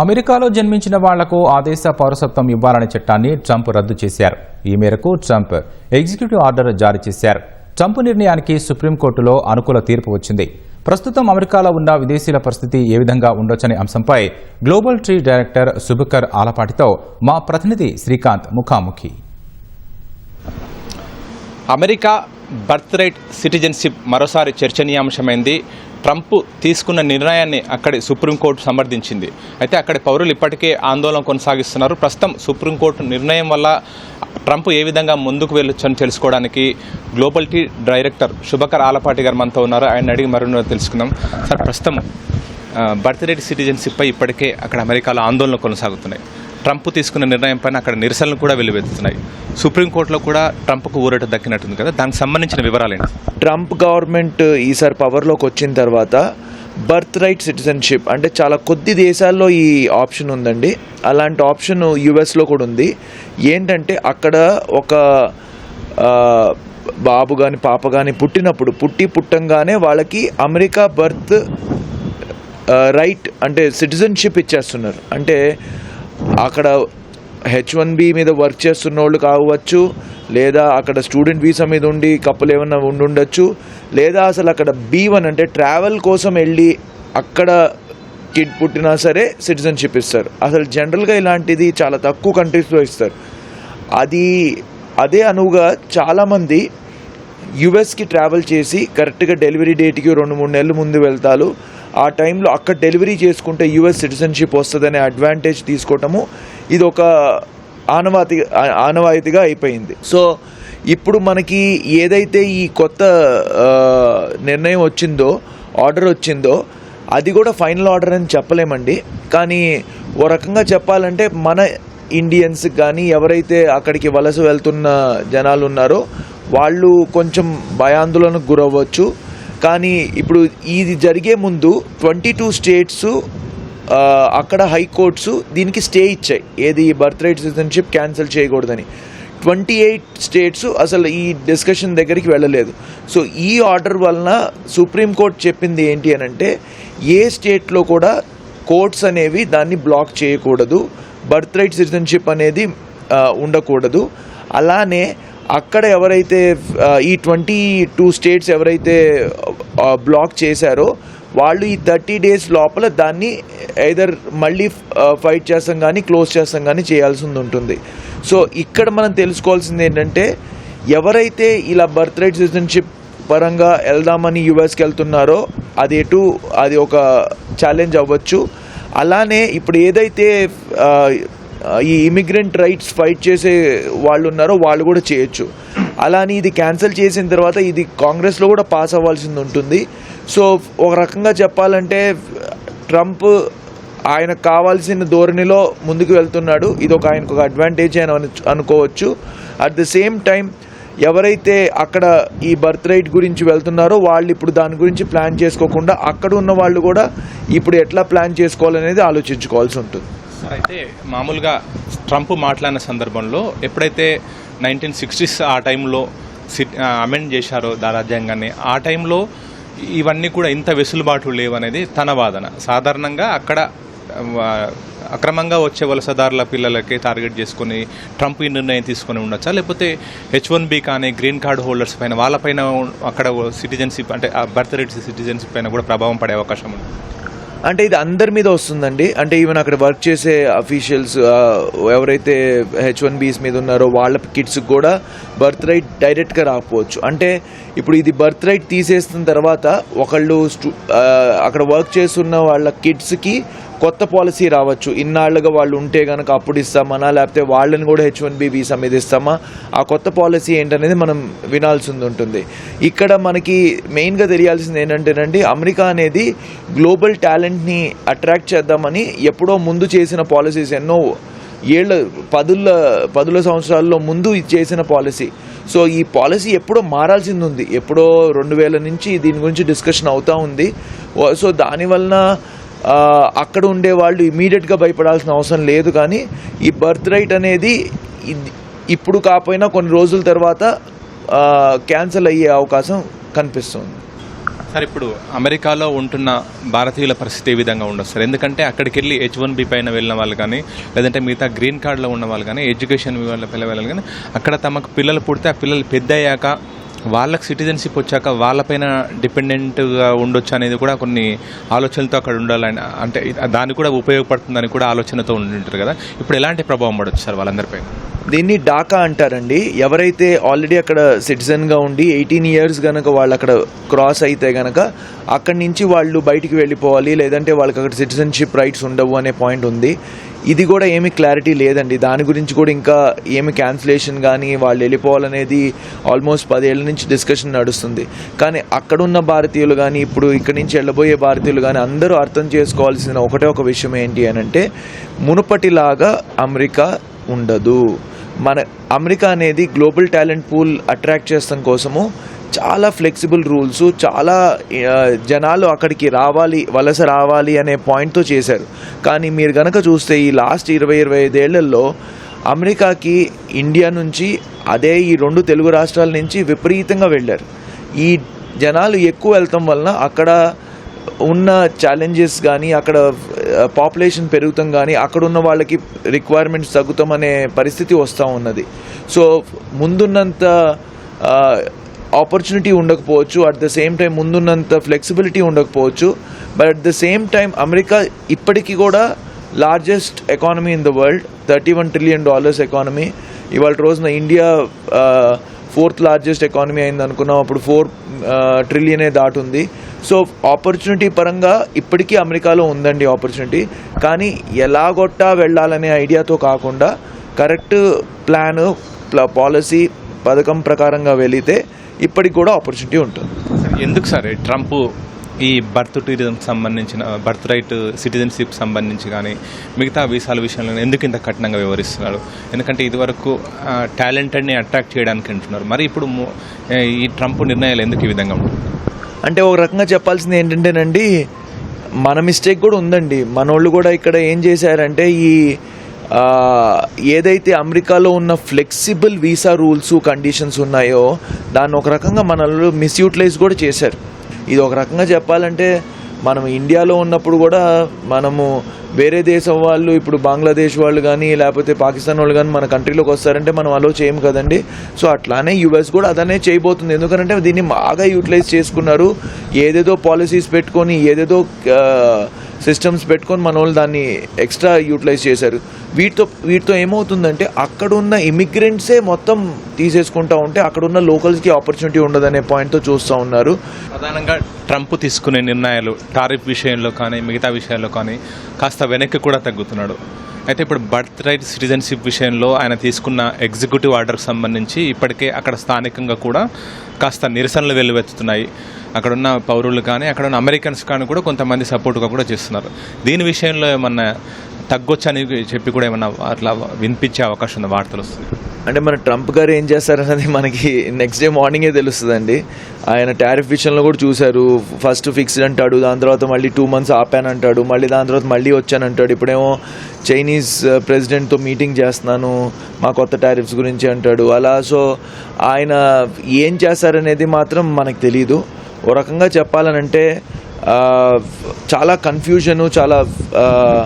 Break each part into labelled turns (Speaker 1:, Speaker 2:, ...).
Speaker 1: అమెరికాలో జన్మించిన వాళ్ళకు ఆదేశ పౌరసత్వం ఇవ్వాలనే చట్టాన్ని ట్రంప్ రద్దు చేశారు. ఈ మేరకు ట్రంప్ ఎగ్జిక్యూటివ్ ఆర్డర్ జారీ చేశారు. ట్రంప్ నిర్ణయానికి సుప్రీంకోర్టులో అనుకూల తీర్పు వచ్చింది. ప్రస్తుతం అమెరికాలో ఉన్న విదేశీల పరిస్థితి ఏ విధంగా ఉండొచ్చనే అంశంపై గ్లోబల్ ట్రీ డైరెక్టర్ సుభకర్ ఆలపాటితో మా ప్రతినిధి శ్రీకాంత్ ముఖాముఖి.
Speaker 2: అమెరికా బర్త్ రైట్ సిటిజన్షిప్ మరోసారి చర్చనీయాంశమైంది. ట్రంప్ తీసుకున్న నిర్ణయాన్ని అక్కడి సుప్రీంకోర్టు సమర్థించింది. అయితే అక్కడి పౌరులు ఇప్పటికే ఆందోళన కొనసాగిస్తున్నారు. ప్రస్తుతం సుప్రీంకోర్టు నిర్ణయం వల్ల ట్రంప్ ఏ విధంగా ముందుకు వెళ్ళొచ్చని తెలుసుకోవడానికి global tree director Shubhakar Alapati గారు మనతో ఉన్నారు. ఆయన అడిగి మరో తెలుసుకుందాం. సార్ ప్రస్తుతం బర్త్ రైట్ సిటిజన్షిప్పై ఇప్పటికే అక్కడ అమెరికాలో ఆందోళన కొనసాగుతున్నాయి. ట్రంప్ తీసుకున్న నిర్ణయం పైన అక్కడ నిరసనలు కూడా వెలువెత్తుతున్నాయి. సుప్రీంకోర్టులో కూడా ట్రంప్కు ఊరట దక్కినట్టుంది కదా? దానికి సంబంధించిన వివరాలేంటి?
Speaker 3: ట్రంప్ గవర్నమెంట్ ఈసారి పవర్లోకి వచ్చిన తర్వాత బర్త్ రైట్ సిటిజన్షిప్ అంటే చాలా కొద్ది దేశాల్లో ఈ ఆప్షన్ ఉందండి. అలాంటి ఆప్షన్ యుఎస్లో కూడా ఉంది. ఏంటంటే అక్కడ ఒక బాబు కానీ పాప కానీ పుట్టినప్పుడు పుట్టి పుట్టంగానే వాళ్ళకి అమెరికా బర్త్ రైట్ అంటే సిటిజన్షిప్ ఇచ్చేస్తున్నారు. అంటే అక్కడ హెచ్ వన్ బి మీద వర్క్ చేస్తున్న వాళ్ళు కావచ్చు లేదా అక్కడ స్టూడెంట్ వీసా మీద ఉండి కప్పులు ఏమన్నా ఉండుండొచ్చు లేదా అసలు అక్కడ బీ వన్ అంటే ట్రావెల్ కోసం వెళ్ళి అక్కడ కిడ్ పుట్టినా సరే సిటిజన్షిప్ ఇస్తారు. అసలు జనరల్గా ఇలాంటిది చాలా తక్కువ కంట్రీస్లో ఇస్తారు. అది అదే అనువుగా చాలామంది యుఎస్కి ట్రావెల్ చేసి కరెక్ట్గా డెలివరీ డేట్కి రెండు మూడు నెలల ముందు వెళ్తారు. ఆ టైంలో అక్కడ డెలివరీ చేసుకుంటే యుఎస్ సిటిజన్షిప్ వస్తుందనే అడ్వాంటేజ్ తీసుకోవటము ఇది ఒక ఆనవాతి ఆనవాయితీగా అయిపోయింది. సో ఇప్పుడు మనకి ఏదైతే ఈ కొత్త నిర్ణయం వచ్చిందో ఆర్డర్ వచ్చిందో అది కూడా ఫైనల్ ఆర్డర్ అని చెప్పలేమండి. కానీ ఓ రకంగా చెప్పాలంటే మన ఇండియన్స్ కానీ ఎవరైతే అక్కడికి వలస వెళ్తున్న జనాలు ఉన్నారో వాళ్ళు కొంచెం భయాందోళనకు గురవ్వచ్చు. కానీ ఇప్పుడు ఇది జరిగే ముందు ట్వంటీ టూ స్టేట్స్ అక్కడ హైకోర్ట్స్ దీనికి స్టే ఇచ్చాయి. ఏది బర్త్ రైట్ సిటిజన్షిప్ క్యాన్సిల్ చేయకూడదని. ట్వంటీ ఎయిట్ స్టేట్స్ అసలు ఈ డిస్కషన్ దగ్గరికి వెళ్ళలేదు. సో ఈ ఆర్డర్ వలన సుప్రీంకోర్టు చెప్పింది ఏంటి అని అంటే ఏ స్టేట్లో కూడా కోర్ట్స్ అనేవి దాన్ని బ్లాక్ చేయకూడదు. బర్త్ రైట్ సిటిజన్షిప్ అనేది ఉండకూడదు. అలానే అక్కడ ఎవరైతే ఈ ట్వంటీ టూ స్టేట్స్ ఎవరైతే బ్లాక్ చేశారో వాళ్ళు ఈ థర్టీ డేస్ లోపల దాన్ని ఎదర్ మళ్ళీ ఫైట్ చేస్తాం కానీ క్లోజ్ చేస్తాం కానీ చేయాల్సి ఉంటుంది. సో ఇక్కడ మనం తెలుసుకోవాల్సింది ఏంటంటే ఎవరైతే ఇలా బర్త్ రైట్ సిటిజన్షిప్ పరంగా వెళ్దామని యుఎస్కి వెళ్తున్నారో అది ఎటు అది ఒక ఛాలెంజ్ అవ్వచ్చు. అలానే ఇప్పుడు ఏదైతే ఈ ఇమిగ్రెంట్ రైట్స్ ఫైట్ చేసే వాళ్ళు ఉన్నారో వాళ్ళు కూడా చేయొచ్చు. అలాని ఇది క్యాన్సిల్ చేసిన తర్వాత ఇది కాంగ్రెస్లో కూడా పాస్ అవ్వాల్సింది ఉంటుంది. సో ఒక రకంగా చెప్పాలంటే ట్రంప్ ఆయనకు కావాల్సిన ధోరణిలో ముందుకు వెళ్తున్నాడు. ఇది ఒక ఆయనకు ఒక అడ్వాంటేజ్ అని అను- అనుకోవచ్చు. అట్ ద సేమ్ టైం ఎవరైతే అక్కడ ఈ బర్త్ రైట్ గురించి వెళ్తున్నారో వాళ్ళు ఇప్పుడు దాని గురించి ప్లాన్ చేసుకోకుండా అక్కడ ఉన్న వాళ్ళు కూడా ఇప్పుడు ఎట్లా ప్లాన్ చేసుకోవాలనేది ఆలోచించుకోవాల్సి ఉంటుంది.
Speaker 2: అయితే మామూలుగా ట్రంప్ మాట్లాడిన సందర్భంలో ఎప్పుడైతే నైన్టీన్ సిక్స్టీస్ ఆ టైంలో సిట్ అమెండ్ చేశారో దా రాజ్యాంగాన్ని ఆ టైంలో ఇవన్నీ కూడా ఇంత వెసులుబాటు లేవనేది తన వాదన. సాధారణంగా అక్కడ అక్రమంగా వచ్చే వలసదారుల పిల్లలకి టార్గెట్ చేసుకుని ట్రంప్ ఈ నిర్ణయం తీసుకొని ఉండొచ్చా? లేకపోతే హెచ్ వన్ బి కానీ గ్రీన్ కార్డ్ హోల్డర్స్ పైన వాళ్ళపైన అక్కడ సిటిజన్షిప్ అంటే బర్త్ రేట్ సిటిజన్షిప్ పైన కూడా ప్రభావం పడే అవకాశం ఉంది?
Speaker 3: అంటే ఇది అందరి మీద వస్తుందండి. అంటే ఈవెన్ అక్కడ వర్క్ చేసే అఫీషియల్స్ ఎవరైతే హెచ్ వన్ బీస్ మీద ఉన్నారో వాళ్ళ కిడ్స్ కూడా బర్త్ రైట్ డైరెక్ట్గా రాకపోవచ్చు. అంటే ఇప్పుడు ఇది బర్త్ రైట్ తీసేసిన తర్వాత ఒకళ్ళు స్టూ అక్కడ వర్క్ చేస్తున్న వాళ్ళ కిడ్స్కి కొత్త పాలసీ రావచ్చు. ఇన్నాళ్ళుగా వాళ్ళు ఉంటే కనుక అప్పుడు ఇస్తామనా? లేకపోతే వాళ్ళని కూడా హెచ్ వన్ బి వీసా మీద ఇస్తామా? ఆ కొత్త పాలసీ ఏంటనేది మనం వినాల్సింది ఉంటుంది. ఇక్కడ మనకి మెయిన్గా తెలియాల్సింది ఏంటంటేనండి అమెరికా అనేది గ్లోబల్ టాలెంట్ని అట్రాక్ట్ చేద్దామని ఎప్పుడో ముందు చేసిన పాలసీస్ ఎన్నో ఏళ్ళ పదుల పదుల సంవత్సరాల్లో ముందు ఇది చేసిన పాలసీ సో ఈ పాలసీ ఎప్పుడో మారాల్సింది ఉంది. ఎప్పుడో రెండు వేల నుంచి దీని గురించి డిస్కషన్ అవుతూ ఉంది. సో దానివలన అక్కడ ఉండే వాళ్ళు ఇమీడియట్గా భయపడాల్సిన అవసరం లేదు కానీ ఈ బర్త్ రైట్ అనేది ఇప్పుడు కాకపోయినా కొన్ని రోజుల తర్వాత క్యాన్సిల్ అయ్యే అవకాశం కనిపిస్తుంది.
Speaker 2: సార్ ఇప్పుడు అమెరికాలో ఉంటున్న భారతీయుల పరిస్థితి ఏ విధంగా ఉండదు సార్? ఎందుకంటే అక్కడికి వెళ్ళి హెచ్ వన్ బి పైన వెళ్ళిన వాళ్ళు కానీ లేదంటే మిగతా గ్రీన్ కార్డులో ఉన్న వాళ్ళు కానీ ఎడ్యుకేషన్ వాళ్ళ పిల్లలు కానీ అక్కడ తమకు పిల్లలు పుడితే ఆ పిల్లలు పెద్ద అయ్యాక వాళ్ళకి సిటిజన్షిప్ వచ్చాక వాళ్ళపైన డిపెండెంట్గా ఉండొచ్చు అనేది కూడా కొన్ని ఆలోచనలతో అక్కడ ఉండాలని అంటే దానికి కూడా ఉపయోగపడుతుందని కూడా ఆలోచనతో ఉంటుంటారు కదా. ఇప్పుడు ఎలాంటి ప్రభావం పడవచ్చు సార్ వాళ్ళందరిపై?
Speaker 3: దీన్ని డాకా అంటారండి. ఎవరైతే ఆల్రెడీ అక్కడ సిటిజన్గా ఉండి ఎయిటీన్ ఇయర్స్ కనుక వాళ్ళు అక్కడ క్రాస్ అయితే కనుక అక్కడి నుంచి వాళ్ళు బయటికి వెళ్ళిపోవాలి లేదంటే వాళ్ళకి అక్కడ సిటిజన్షిప్ రైట్స్ ఉండవు అనే పాయింట్ ఉంది. ఇది కూడా ఏమీ క్లారిటీ లేదండి. దాని గురించి కూడా ఇంకా ఏమి క్యాన్సిలేషన్ కానీ వాళ్ళు వెళ్ళిపోవాలనేది ఆల్మోస్ట్ పదేళ్ళ నుంచి డిస్కషన్ నడుస్తుంది. కానీ అక్కడున్న భారతీయులు కానీ ఇప్పుడు ఇక్కడి నుంచి వెళ్ళబోయే భారతీయులు కానీ అందరూ అర్థం చేసుకోవాల్సిన ఒకటే ఒక విషయం ఏంటి అని అంటే మునుపటిలాగా అమెరికా ఉండదు. మన అమెరికా అనేది గ్లోబల్ టాలెంట్ పూల్ అట్రాక్ట్ చేస్తాం కోసము చాలా ఫ్లెక్సిబుల్ రూల్స్ చాలా జనాలు అక్కడికి రావాలి వలస రావాలి అనే పాయింట్తో చేశారు. కానీ మీరు గనక చూస్తే ఈ లాస్ట్ ఇరవై ఇరవై ఐదేళ్ళలో అమెరికాకి ఇండియా నుంచి అదే ఈ రెండు తెలుగు రాష్ట్రాల నుంచి విపరీతంగా వెళ్ళారు. ఈ జనాలు ఎక్కువ వెళ్తాం వలన అక్కడ ఉన్న ఛాలెంజెస్ కానీ అక్కడ పాపులేషన్ పెరుగుతాం కానీ అక్కడ ఉన్న వాళ్ళకి రిక్వైర్మెంట్స్ తగ్గుతాం అనే పరిస్థితి వస్తూ ఉన్నది. సో ముందున్నంత ఆపర్చునిటీ ఉండకపోవచ్చు. అట్ ద సేమ్ టైం ముందున్నంత ఫ్లెక్సిబిలిటీ ఉండకపోవచ్చు. But at the same time America ఇప్పటికీ కూడా largest economy in the world thirty one trillion dollars economy ఇవాళ రోజున ఇండియా ఫోర్త్ లార్జెస్ట్ ఎకానమీ అయింది అనుకున్నాం. అప్పుడు ఫోర్ ట్రిలియనే దాటుంది. సో ఆపర్చునిటీ పరంగా ఇప్పటికీ అమెరికాలో ఉందండి ఆపర్చునిటీ కానీ ఎలాగొట్టా వెళ్ళాలనే ఐడియాతో కాకుండా కరెక్ట్ ప్లాన్ పాలసీ పథకం ప్రకారంగా వెళితే ఇప్పటికి కూడా ఆపర్చునిటీ ఉంటుంది.
Speaker 2: ఎందుకు సార్ ట్రంప్ ఈ బర్త్ టూరిజం సంబంధించిన బర్త్ రైట్ సిటిజన్షిప్ సంబంధించి కానీ మిగతా వీసాల విషయంలో ఎందుకు ఇంత కఠినంగా వివరిస్తున్నాడు ఎందుకంటే ఇదివరకు టాలెంటెడ్ని అట్రాక్ట్ చేయడానికి అంటున్నారు. మరి ఇప్పుడు ఈ ట్రంప్ నిర్ణయాలు ఎందుకు ఈ విధంగా ఉంటుంది
Speaker 3: అంటే ఒక రకంగా చెప్పాల్సింది ఏంటంటేనండి మన మిస్టేక్ కూడా ఉందండి. మనోళ్ళు కూడా ఇక్కడ ఏం చేశారంటే ఈ ఏదైతే అమెరికాలో ఉన్న ఫ్లెక్సిబుల్ వీసా రూల్స్ కండిషన్స్ ఉన్నాయో దాన్ని ఒక రకంగా మనల్ని మిస్యూటిలైజ్ కూడా చేశారు. ఇది ఒక రకంగా చెప్పాలంటే మనం ఇండియాలో ఉన్నప్పుడు కూడా మనము వేరే దేశం వాళ్ళు ఇప్పుడు బంగ్లాదేశ్ వాళ్ళు కానీ లేకపోతే పాకిస్తాన్ వాళ్ళు కానీ మన కంట్రీలోకి వస్తారంటే మనం అలో చేయము కదండి. సో అట్లానే యుఎస్ కూడా అదనే చేయబోతుంది. ఎందుకంటే దీన్ని బాగా యూటిలైజ్ చేసుకున్నారు. ఏదేదో పాలసీస్ పెట్టుకొని ఏదేదో సిస్టమ్స్ పెట్టుకొని మన వాళ్ళు దాన్ని ఎక్స్ట్రా యూటిలైజ్ చేశారు. వీటితో వీటితో ఏమవుతుందంటే అక్కడున్న ఇమిగ్రెంట్సే మొత్తం తీసేసుకుంటా ఉంటే అక్కడున్న లోకల్స్కి ఆపర్చునిటీ ఉండదనే పాయింట్తో చూస్తూ ఉన్నారు.
Speaker 2: ప్రధానంగా ట్రంప్ తీసుకునే నిర్ణయాలు టారిఫ్ విషయంలో కానీ మిగతా విషయాల్లో కానీ కాస్త వెనక్కి కూడా తగ్గుతున్నాడు. అయితే ఇప్పుడు బర్త్ రైట్ సిటిజన్షిప్ విషయంలో ఆయన తీసుకున్న ఎగ్జిక్యూటివ్ ఆర్డర్కి సంబంధించి ఇప్పటికే అక్కడ స్థానికంగా కూడా కాస్త నిరసనలు వెల్లువెత్తుతున్నాయి. అక్కడున్న పౌరులు కానీ అక్కడ ఉన్న అమెరికన్స్ కానీ కూడా కొంతమంది సపోర్ట్గా కూడా చేస్తున్నారు. దీని విషయంలో ఏమన్నా తగ్గొచ్చని చెప్పి కూడా ఏమన్నా అట్లా వినిపించే అవకాశం ఉంది? వార్తలు వస్తుంది
Speaker 3: అంటే మన ట్రంప్ గారు ఏం చేస్తారన్నది మనకి నెక్స్ట్ డే మార్నింగే తెలుస్తుందండి. ఆయన టారిఫ్ విషయంలో కూడా చూశారు. ఫస్ట్ ఫిక్స్డ్ అంటాడు దాని తర్వాత మళ్ళీ టూ మంత్స్ ఆపానంటాడు మళ్ళీ దాని తర్వాత మళ్ళీ వచ్చానంటాడు ఇప్పుడేమో చైనీస్ uh, ప్రెసిడెంట్తో మీటింగ్ చేస్తున్నాను మా కొత్త టారిఫ్స్ గురించి అంటాడు. అలా సో ఆయన ఏం చేస్తారనేది మాత్రం మనకు తెలియదు ఓ రకంగా చెప్పాలనంటే uh, చాలా కన్ఫ్యూజను చాలా uh,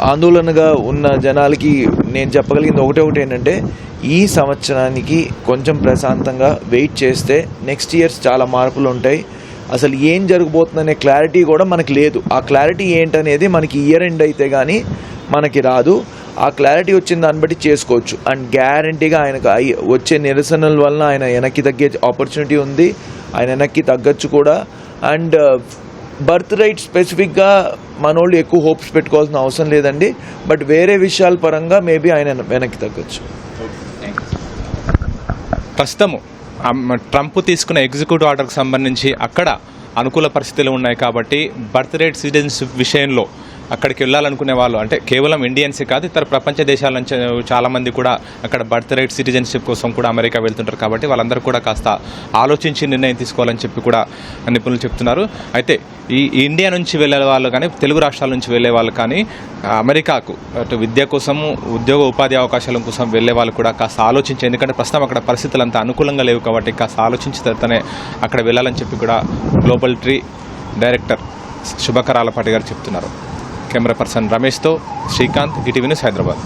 Speaker 3: ఆందోళనగా ఉన్న జనాలకి నేను చెప్పగలిగింది ఒకటే ఒకటి ఏంటంటే ఈ సంవత్సరానికి కొంచెం ప్రశాంతంగా వెయిట్ చేస్తే నెక్స్ట్ ఇయర్స్ చాలా మార్పులు ఉంటాయి. అసలు ఏం జరగబోతుందనే క్లారిటీ కూడా మనకి లేదు. ఆ క్లారిటీ ఏంటనేది మనకి ఇయర్ ఎండ్ అయితే కానీ మనకి రాదు. ఆ క్లారిటీ వచ్చిన దాన్ని బట్టి చేసుకోవచ్చు. అండ్ గ్యారంటీగా ఆయనకు అయ్యి- వచ్చే నిరసనల వలన ఆయన వెనక్కి తగ్గే ఆపర్చునిటీ ఉంది. ఆయన వెనక్కి తగ్గచ్చు కూడా. అండ్ బర్త్ రైట్ స్పెసిఫిక్గా మనోళ్ళు ఎక్కువ హోప్స్ పెట్టుకోవాల్సిన అవసరం లేదండి. బట్ వేరే విషయాల పరంగా మేబీ ఆయన వెనక్కి తగ్గచ్చు.
Speaker 2: ప్రస్తుతము ట్రంప్ తీసుకున్న ఎగ్జిక్యూటివ్ ఆర్డర్కి సంబంధించి అక్కడ అనుకూల పరిస్థితులు ఉన్నాయి కాబట్టి బర్త్ రేట్ సిటిజన్స్ విషయంలో అక్కడికి వెళ్ళాలనుకునే వాళ్ళు అంటే కేవలం ఇండియన్సే కాదు ఇతర ప్రపంచ దేశాల నుంచి చాలా మంది కూడా అక్కడ బర్త్ రైట్ సిటిజన్షిప్ కోసం కూడా అమెరికా వెళ్తుంటారు కాబట్టి వాళ్ళందరూ కూడా కాస్త ఆలోచించి నిర్ణయం తీసుకోవాలని చెప్పి కూడా నిపుణులు చెప్తున్నారు. అయితే ఈ ఇండియా నుంచి వెళ్ళే వాళ్ళు కానీ తెలుగు రాష్ట్రాల నుంచి వెళ్ళే వాళ్ళు కానీ అమెరికాకు అటు విద్య కోసము ఉద్యోగ ఉపాధి అవకాశాల కోసం వెళ్ళే వాళ్ళు కూడా కాస్త ఆలోచించి ఎందుకంటే ప్రస్తుతం అక్కడ పరిస్థితులు అంత అనుకూలంగా లేవు కాబట్టి కాస్త ఆలోచించి తర్వాతనే అక్కడ వెళ్ళాలని చెప్పి కూడా గ్లోబల్ ట్రీ డైరెక్టర్ శుభకరాలపాటి గారు చెప్తున్నారు. కెమెరా పర్సన్ రమేష్తో శ్రీకాంత్ ఈటీవీ న్యూస్ హైదరాబాద్.